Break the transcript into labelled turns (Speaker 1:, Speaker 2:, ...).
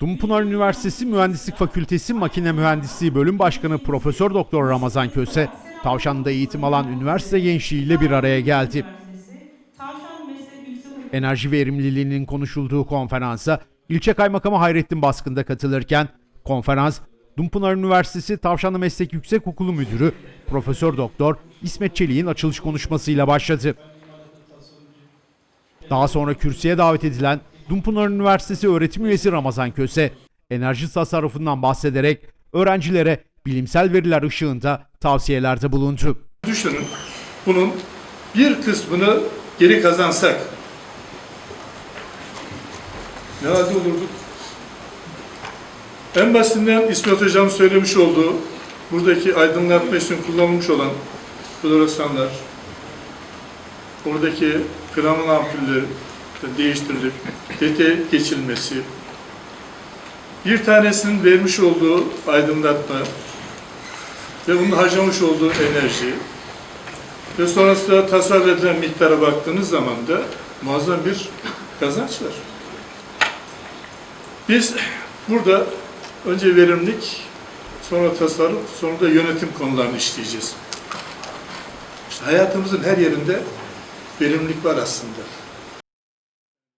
Speaker 1: Dumpınar Üniversitesi Mühendislik Fakültesi Makine Mühendisliği Bölüm Başkanı Profesör Doktor Ramazan Köse, Tavşan'da eğitim alan üniversite gençliğiyle bir araya geldi. Enerji verimliliğinin konuşulduğu konferansa ilçe kaymakamı Hayrettin Baskın'da katılırken konferans Dumpınar Üniversitesi Tavşanlı Meslek Yüksekokulu Müdürü Profesör Doktor İsmet Çelik'in açılış konuşmasıyla başladı. Daha sonra kürsüye davet edilen Dumpınar Üniversitesi öğretim üyesi Ramazan Köse, enerji tasarrufundan bahsederek öğrencilere bilimsel veriler ışığında tavsiyelerde bulundu.
Speaker 2: Düşünün bunun bir kısmını geri kazansak ne halde olurduk? En basitinden İsmet Hocam söylemiş olduğu buradaki aydınlatma için kullanılmış olan floresanlar, oradaki flaman ampulleri değiştirilip dete geçilmesi, bir tanesinin vermiş olduğu aydınlatma ve bunun harcamış olduğu enerji ve sonrasında tasarruf edilen miktara baktığınız zaman da muazzam bir kazanç var. Biz burada önce verimlilik, sonra tasarruf, sonra da yönetim konularını işleyeceğiz. İşte hayatımızın her yerinde verimlilik var aslında.